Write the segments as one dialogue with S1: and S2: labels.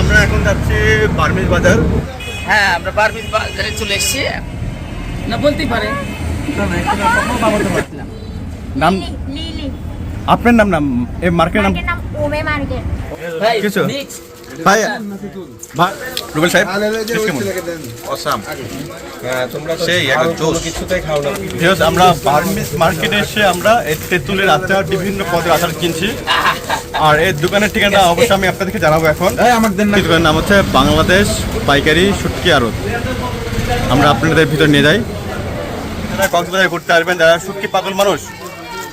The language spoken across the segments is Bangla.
S1: আমরা এখন যাচ্ছি বার্মিজ বাজার।
S2: হ্যাঁ আমরা বার্মিজ বাজারে চলে এসেছি। না বলতেই পারে।
S1: নাম? আপনার নাম নাম? এই মার্কেটের নাম?
S3: মার্কেট নাম ওমে মার্কেট।
S1: কিছু? ভাই ভাই রুবেল সাহেব
S4: অসাম। হ্যাঁ তোমরা
S1: সেই
S4: খাও,
S1: একটা জোশ।
S4: কোনো কিছুতেই খাও না।
S1: আমরা মার্কেটে এসে আমরা এই তেঁতুলের আচার বিভিন্ন পদের আচার কিনছি। আর এই দোকানের ঠিকানা অবশ্যই আমি আপনাদেরকে জানাব এখন। এই দোকানের নাম হচ্ছে বাংলাদেশ পাইকারি শুটকি আড়ত। আমরা আপনাদের ভিতর নিয়ে যাই। যারা কক্সবাজারে ঘুরতে আসবেন যারা শুটকি পাগল মানুষ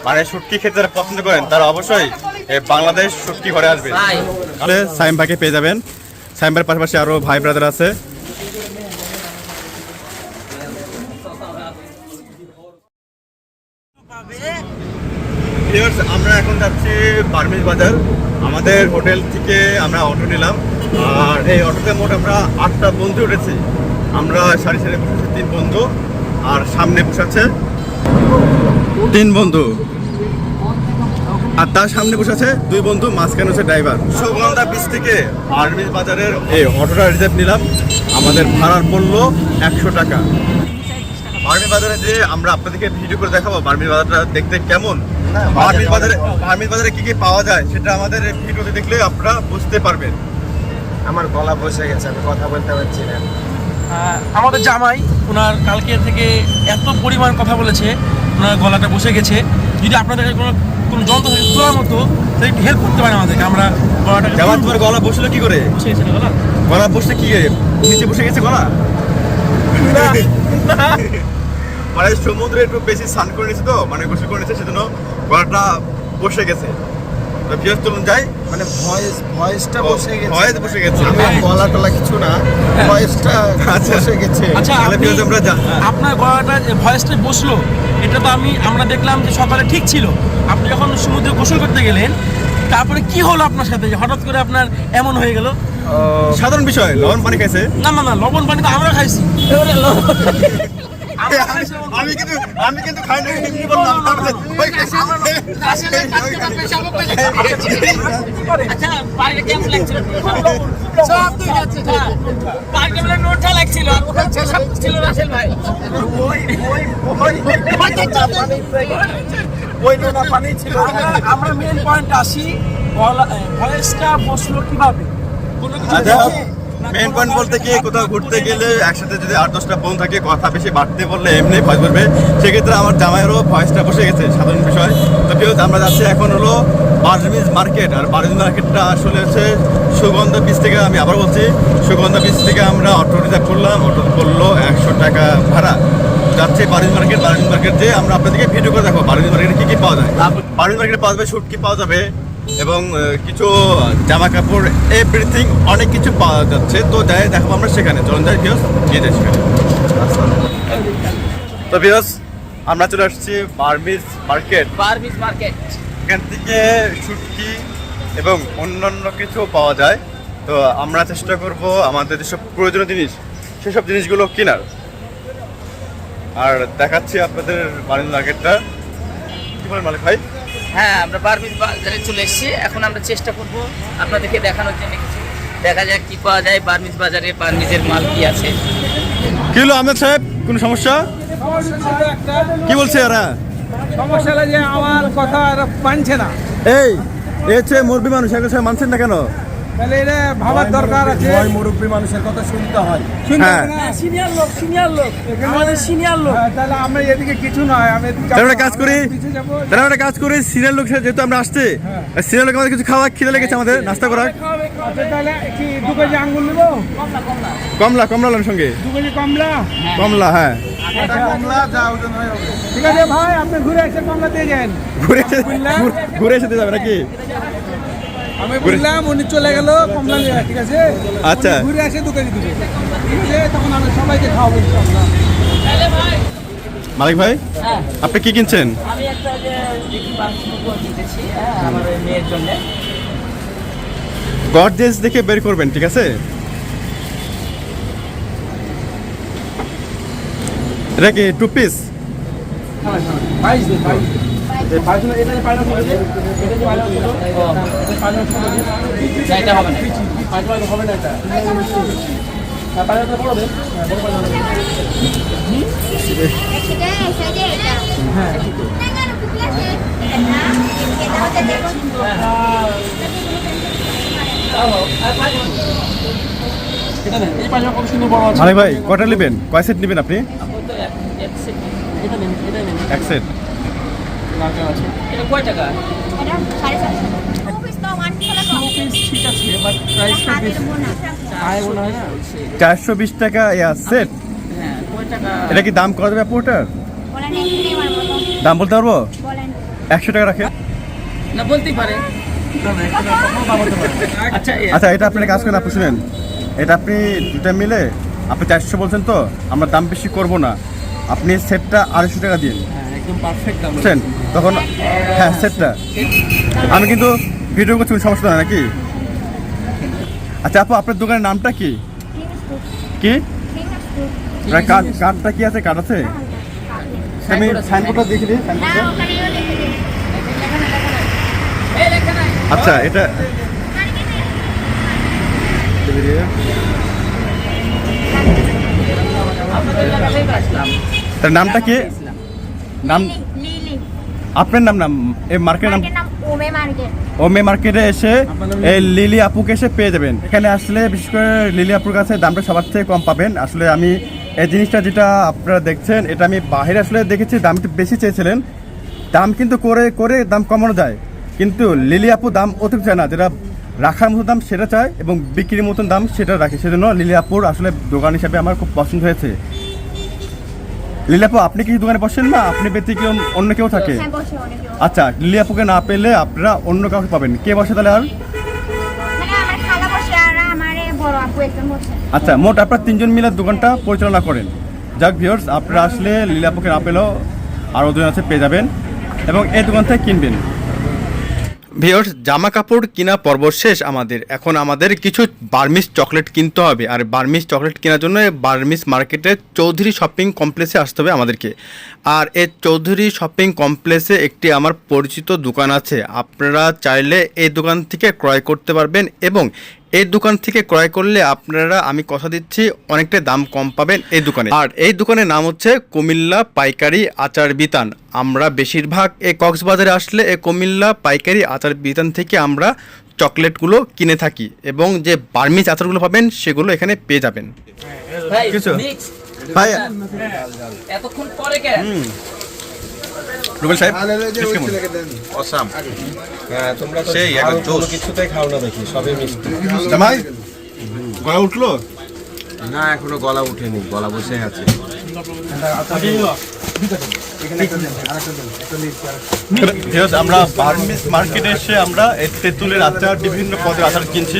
S1: মানে শুটকি খেতে যারা পছন্দ করেন তারা অবশ্যই বাংলাদেশ সত্যি ঘরে আসবেন
S2: ভাই
S1: তাহলে সাইম ভাইকে পেয়ে যাবেন। সাইম ভাইয়ের পাশাপাশি আরও ভাই ব্রাদার আছে। আমরা এখন যাচ্ছি বার্মিজ বাজার। আমাদের হোটেল থেকে আমরা অটো নিলাম। আর এই অটোতে মোট আমরা আটটা বন্ধু উঠেছি। আমরা সারি সারি বসে আছি তিন বন্ধু। আর সামনে বসে আছে তিন বন্ধু। আর তার সামনে বসে আছে দুই বন্ধু মাঝখানে হচ্ছে ড্রাইভার সুগন্ধা বিচ থেকে বার্মিজ বাজারের এই অটোটা রিজার্ভ নিলাম। আমাদের ভাড়ার পড়ল একশো টাকা। বার্মি বাজারে যে আমরা আপনাদেরকে ভিডিও করে দেখাবো বার্মি বাজারটা দেখতে কেমন? বার্মি বাজারে বার্মি বাজারে কি কি পাওয়া যায় সেটা আমাদের ভিডিওতে দেখলে আপনারা বুঝতে পারবেন।
S4: আমার গলা বসে গেছে আমি কথা বলতে পারছি না।
S5: আমাদের জামাই ওনার কালকে থেকে এত পরিমাণ কথা বলেছে ওনার গলাটা বসে গেছে। যদি আপনাদের কোনো কোনো যন্ত্র থাকে তোলার মতো একটু হেল্প করতে পারে আমাদেরকে। আমরা গলাটা
S1: দেওয়ার তোমার গলা বসল কি করে?
S5: গলা?
S1: বসে বসলে কি নিচে বসে গেছে গলা? মানে সমুদ্রে একটু বেশি স্নান করে নিয়েছে তো মানে গোসল করে নিয়েছে সেজন্য গলাটা বসে গেছে। চলুন যাই
S4: মানে ভয়েস ভয়েসটা বসে গেছে।
S1: ভয়েস বসে গেছে।
S4: গলা টলা কিছু না ভয়েসটা
S1: আচ্ছা।
S4: বসে গেছে।
S5: আচ্ছা
S1: আমরা।
S5: আপনার গলাটা ভয়েসটা বসল এটা তো আমি আমরা দেখলাম যে সকালে ঠিক ছিল। আপনি যখন সমুদ্রে গোসল করতে গেলেন তারপরে কি হলো আপনার সাথে? হঠাৎ করে আপনার এমন হয়ে গেল?
S1: সাধারণ বিষয় লবণ পানি খাইছে।
S5: না না না লবণ পানি তো আমরা খাইছি। আমরা খাইছি লবণ পানি।
S1: আমি কিন্তু আমি কিন্তু খাই না বললাম ওই
S2: আচ্ছা পার্কে কেমন লাগছিল? সব ঠিক আছে পার্কে বলে নোটটা লাগছিল। আর ওখানে সব ছিল রাসেল ভাই।
S4: ওই নোনা পানি ছিল।
S5: আমরা- আমরা মেন পয়েন্ট আসি ভয়েসটা বসল কীভাবে? কোনো কিছু
S1: আচ্ছা
S5: দেখে? না
S1: মেন পয়েন্ট বলতে কি কোথাও ঘুরতে গেলে একসাথে যদি আট দশটা বোন থাকে কথা বেশি বাড়তে বললে এমনি ভয় করবে। সেক্ষেত্রে আমার জামাইয়েরও ভয়েসটা বসে গেছে সাধারণ বিষয়। তো কেউ আমরা যাচ্ছি এখন হলো বার্মিজ মার্কেট। আর বার্মিজ মার্কেটটা আসলে হচ্ছে সুগন্ধ বীজ থেকে আমি আবার বলছি সুগন্ধ বীজ থেকে আমরা অটো রিজার্ভ করলাম অটো করল একশো টাকা ভাড়া। যাচ্ছে বার্মিজ মার্কেট বার্মিজ মার্কেট যে আমরা আপনাদেরকে ভিডিও করে দেখো বার্মিজ মার্কেটে কী কী পাওয়া যায়। বার্মিজ মার্কেটে পাওয়া যাবে শুটকি পাওয়া যাবে এবং কিছু জামা কাপড় এভরিথিং অনেক কিছু পাওয়া যাচ্ছে। তো যাই দেখাবো আমরা সেখানে। চলুন যাই বিয়স গিয়ে যাই সেখানে। তো বিয়স আমরা চলে আসছি বার্মিজ মার্কেট।
S2: Barbie's market.
S1: এখান থেকে শুটকি এবং অন্যান্য কিছু পাওয়া যায়। তো আমরা চেষ্টা করব আমাদের যেসব প্রয়োজনীয় জিনিস সেসব জিনিসগুলো কেনার। আর দেখাচ্ছি আপনাদের বার্মিজ মার্কেটটা। কি বলেন মালিক ভাই?
S2: হ্যাঁ আমরা বারবিস বাজারে চলে এসেছি। এখন আমরা চেষ্টা করব আপনাদেরকে দেখানোর জন্য কিছু। দেখা যাক কি পাওয়া যায় বার্মিজ বাজারে বার্মিজের মাল কি আছে।
S1: কি হলো আহমেদ সাহেব? কোনো সমস্যা? কি বলছে এরা?
S6: সমস্যা লাগে যে আমার কথা আর মানছে না।
S1: এই এ মুরবি মানুষ সবাই মানছেন না কেন?
S6: তাহলে এটা ভাবার দরকার আছে।
S4: মুরব্বী মানুষের কথা শুনতে হয়।
S1: হ্যাঁ।
S5: সিনিয়র লোক সিনিয়র লোক। আমাদের সিনিয়র লোক।
S6: হ্যাঁ, তাহলে আমরা এদিকে কিছু নয় আমি
S1: তাহলে কাজ করি। তাহলে একটা কাজ করি সিরিয়াল লোক যেহেতু আমরা আসছি সিরিয়াল লোক আমাদের কিছু খাওয়া খিদে লেগেছে আমাদের নাস্তা করা
S6: আচ্ছা, তাহলে কি দু কেজি আঙ্গুর নেব?
S1: কমলা কমলা লোন সঙ্গে।
S6: দু কেজি কমলা?
S1: কমলা হ্যাঁ।
S4: হয় হবে।
S6: ঠিক আছে ভাই আপনি ঘুরে এসে কমলা দিয়ে যান।
S1: ঘুরে এসে ঘুরে- ঘুরে এসে দিয়ে যাবে নাকি?
S6: আমি বললাম উনি চলে গেল কমলা নিয়ে ঠিক আছে?
S1: আচ্ছা।
S6: ঘুরে দু কেজি দিবে ঠিক আছে? তখন আমি সবাইকে খাওয়াবো।
S1: মালিক ভাই
S2: হ্যাঁ।
S1: আপনি কি কিনছেন?
S2: আমি একটা যে হ্যাঁ আমার মেয়ের জন্য।
S1: গডরেজ দেখে বের করবেন ঠিক আছে? এটা কি টু পিস
S5: এটা।
S2: না হবে না।
S5: পাঁচজন হবে না এটা। পাঁচজন বড় দেন বড় পাঁচজন দেন।
S3: সেটা সেটা এটা এটা হচ্ছে দেখুন
S5: এটা নেন এই পাঁচজন কত সুন্দর বড় আছে
S1: মানিক ভাই কটা নেবেন? কয় সেট নেবেন আপনি?
S2: এক সেট।
S5: লাগানো আছে।
S2: এটা কয় টাকা?
S3: এটা সাড়ে
S5: হয় না
S1: চারশো বিশ টাকা ইয়া সেট
S2: হ্যাঁ কয় টাকা?
S1: এটা কি দাম
S3: এখানে আমার মতো
S1: দাম বলতে পারব? একশো টাকা রাখে।
S2: না বলতেই পারে। আচ্ছা
S1: আচ্ছা এটা আপনি কাজ করেন আপনি শুনেন। এটা আপনি দুটা মিলে আপনি চারশো বলছেন তো আমরা দাম বেশি করব না। আপনি সেটটা আড়াইশো টাকা দিন তখন হ্যাঁ সেটটা। আমি কিন্তু ভিডিও করছি কোনো সমস্যা নাকি? আচ্ছা আপু আপনার দোকানের নামটা কি? কি? কার্ডটা কি আছে? কার্ড আছে? আমি সাইনবোর্ডটা দেখে দিই। আচ্ছা এটা। তার নামটা কি। নাম? আপনার নাম নাম? এই মার্কেটের নাম?
S3: মার্কেট নাম ওমে মার্কেট।
S1: ওমে মার্কেটে এসে এই লিলি আপুকে এসে পেয়ে যাবেন। এখানে আসলে বিশেষ করে লিলি আপুর কাছে দামটা সবার থেকে কম পাবেন। আসলে আমি এই জিনিসটা যেটা আপনারা দেখছেন এটা আমি বাইরে আসলে দেখেছি দাম একটু বেশি চেয়েছিলেন। দাম কিন্তু করে করে দাম কমানো যায়। কিন্তু লিলি আপু দাম অতিরিক্ত চায় না। যেটা রাখার মতো দাম সেটা চায় এবং বিক্রির মতন দাম সেটা রাখে। সেজন্য লিলি আপুর আসলে দোকান হিসাবে আমার খুব পছন্দ হয়েছে। লিলি আপু আপনি কি দোকানে বসেন না? আপনি ব্যক্তি কেউ অন্য কেউ থাকে।
S3: হ্যাঁ
S1: আচ্ছা লিলাপুকে না পেলে আপনারা অন্য কাউকে পাবেন। কে বসে তাহলে আর?
S3: বসে
S1: আচ্ছা মোট আপনার তিনজন মিলে দোকানটা পরিচালনা করেন। যাক ভিউর্স আপনারা আসলে লিলাপুকে না পেলেও আরও দুজন আছে পেয়ে যাবেন। এবং এই দোকান থেকে কিনবেন। ভিউয়ার্স জামা কাপড় কেনা পর্ব শেষ আমাদের। এখন আমাদের কিছু বার্মিস চকলেট কিনতে হবে। আর বার্মিস চকলেট কেনার জন্য বার্মিস মার্কেটে চৌধুরী শপিং কমপ্লেক্সে আসতে হবে আমাদেরকে। আর এই চৌধুরী শপিং কমপ্লেক্সে একটি আমার পরিচিত দোকান আছে। আপনারা চাইলে এই দোকান থেকে ক্রয় করতে পারবেন এবং এই দোকান থেকে ক্রয় করলে আপনারা আমি কথা দিচ্ছি অনেকটা দাম কম পাবেন এই দোকানে। আর এই দোকানের নাম হচ্ছে কুমিল্লা পাইকারি আচার বিতান। আমরা বেশিরভাগ এই কক্সবাজারে আসলে এই কুমিল্লা পাইকারি আচার বিতান থেকে আমরা চকলেটগুলো কিনে থাকি এবং যে বার্মিজ আচারগুলো পাবেন সেগুলো এখানে পেয়ে যাবেন। কিছু? ভাই
S2: এতক্ষণ পরে কেন
S1: রুবেল সাহেব
S4: অসাম। হ্যাঁ তোমরা
S1: সেই জোশ।
S4: খাও না দেখি সবই মিষ্টি।
S1: জামাই গলা উঠল?
S4: না এখনও গলা উঠেনি গলা বসে আছে।
S1: আমরা বার্মিস মার্কেটে এসে আমরা এই তেঁতুলের আচার বিভিন্ন পদের আচার কিনছি।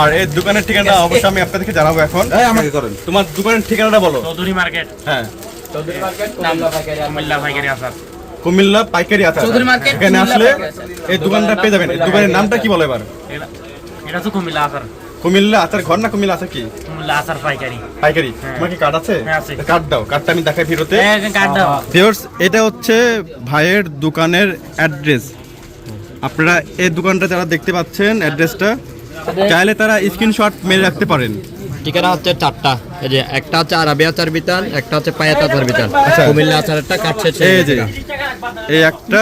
S1: আর এই দোকানের ঠিকানা অবশ্যই আমি আপনাদেরকে জানাব এখন।
S4: আমাকে করেন।
S1: তোমার দোকানের ঠিকানাটা বলো।
S7: চৌধুরী মার্কেট।
S1: হ্যাঁ।
S7: কুমিল্লা পাইকারি আসার
S1: কুমিল্লা পাইকারি আচার।
S2: চৌধুরী মার্কেট,
S1: এখানে আসলে এই দোকানটা পেয়ে যাবেন। দোকানের নামটা কি বলে এবার?
S7: এটা তো কুমিল্লা আসার
S1: কুমিল্লা আচার ঘর না কুমিল্লা আচার কি?
S7: কুমিল্লা আসার পাইকারি।
S1: পাইকারি। তোমার কি কার্ড আছে?
S7: হ্যাঁ, আছে।
S1: কার্ড দাও। কার্ডটা আমি দেখাই ভিডিওতে।
S7: কার্ড দাও।
S1: ভিউয়ার্স এটা হচ্ছে ভাইয়ের দোকানের অ্যাড্রেস আপনারা এই দোকানটা যারা দেখতে পাচ্ছেন অ্যাড্রেসটা চাইলে তারা স্ক্রিনশট মেরে রাখতে পারেন।
S8: ঠিকানা হচ্ছে চারটা। এই যে একটা হচ্ছে আরবি আচার বিতান একটা হচ্ছে পায়াত আচার বিতান।
S1: আচ্ছা।
S8: কুমিল্লা আচারেরটা কাটছে
S1: এই যে এই একটা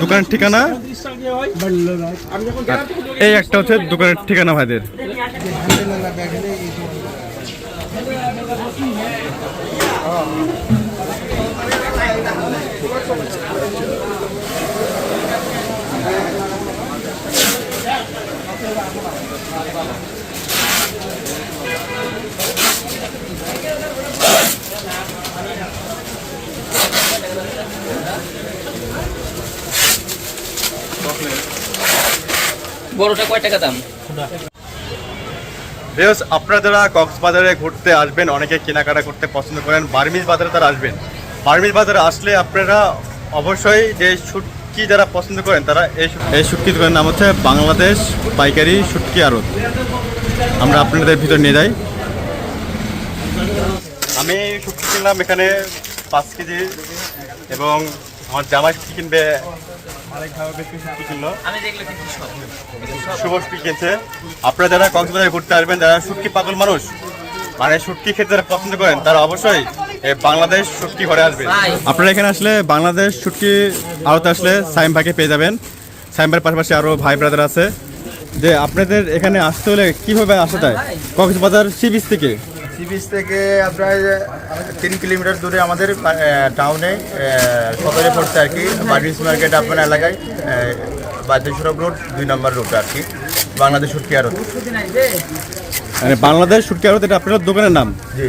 S1: দোকানের ঠিকানা। এই একটা হচ্ছে দোকানের ঠিকানা ভাইদের।
S2: বড়টা
S1: আপনারা কক্সবাজারে ঘুরতে আসবেন, অনেকে কেনাকাটা করতে পছন্দ করেন, বার্মিজ বাজারে তারা আসবেন। বার্মিজ বাজারে আসলে আপনারা অবশ্যই যে শুটকি যারা পছন্দ করেন তারা এই এই শুটকি দোকানের নাম হচ্ছে বাংলাদেশ পাইকারি শুটকি আড়ত। আমরা আপনাদের ভিতর নিয়ে যাই। আমি শুটকি কিনলাম এখানে পাঁচ কেজি এবং আমার জামাই শুটকি কিনবে। শুভ শুটকি কিনছে। আপনারা যারা কক্সবাজারে ঘুরতে আসবেন, যারা শুটকি পাগল মানুষ মানে শুটকি খেতে যারা পছন্দ করেন, তারা অবশ্যই বাংলাদেশ শুটকি ঘরে আসবেন আপনারা এখানে আসলে বাংলাদেশ শুটকি আড়তে আসলে সাইম ভাইকে পেয়ে যাবেন। সাইম ভাইয়ের পাশাপাশি আরও ভাই ব্রাদার আছে। যে আপনাদের এখানে আসতে হলে কীভাবে আসা যায়? কক্সবাজার সি বিচ থেকে?
S4: সি বিচ থেকে আপনার তিন কিলোমিটার দূরে আমাদের টাউনে সদরে পড়ছে আর কি বার্মিজ মার্কেট আপনার এলাকায় বাদ্য সড়ক রোড দুই নম্বর রোড আর কি বাংলাদেশ সুটকি আরত
S1: মানে বাংলাদেশ শুটকি আড়ত এটা আপনার দোকানের নাম?
S4: জি।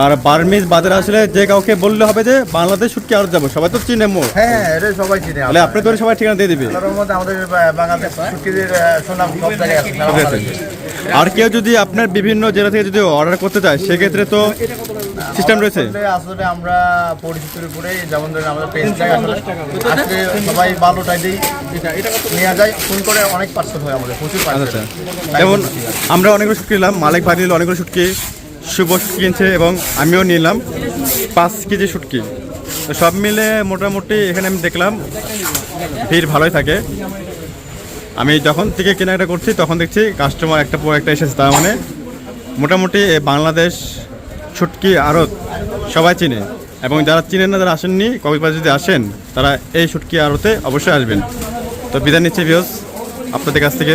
S1: আর বার্মিজ বাজারে আসলে যে কাউকে বললে হবে যে বাংলাদেশ শুটকি আড়ত যাব সবাই তো চিনে মোড়
S4: হ্যাঁ হ্যাঁ এটা সবাই চিনে
S1: তাহলে আপনি তো সবাই ঠিকানা দিয়ে দিবে।
S4: আমাদের বাংলাদেশ সুনাম সব জায়গায় আছে।
S1: আর কেউ যদি আপনার বিভিন্ন জেলা থেকে যদি অর্ডার করতে চায় সেক্ষেত্রে তো সিস্টেম রয়েছে।
S4: আসলে আমরা পরিচিতির উপরে যেমন ধরেন আমাদের পেজটাই আসলে আজকে সবাই ভালোটাই দিই নেওয়া যায় ফোন করে অনেক পার্সেল হয় আমাদের প্রচুর পার্সেল
S1: আচ্ছা। যেমন আমরা অনেকগুলো শুটকি নিলাম মালিক ভাই নিল অনেকগুলো শুটকি শুভ কিনছে এবং আমিও নিলাম। পাঁচ কেজি শুটকি। সব মিলে মোটামুটি এখানে আমি দেখলাম ভিড় ভালোই থাকে। আমি যখন থেকে কেনাকাটা করছি, তখন দেখছি কাস্টমার একটা পর একটা এসেছে, তার মানে মোটামুটি বাংলাদেশ ছুটকি আড়ত সবাই চিনে। এবং যারা চিনেন না, যারা আসেননি কক্সবাজার যদি আসেন, তারা এই শুটকি আড়তে অবশ্যই আসবেন। তো বিদায় নিচ্ছি ভিউস আপনাদের কাছ থেকে।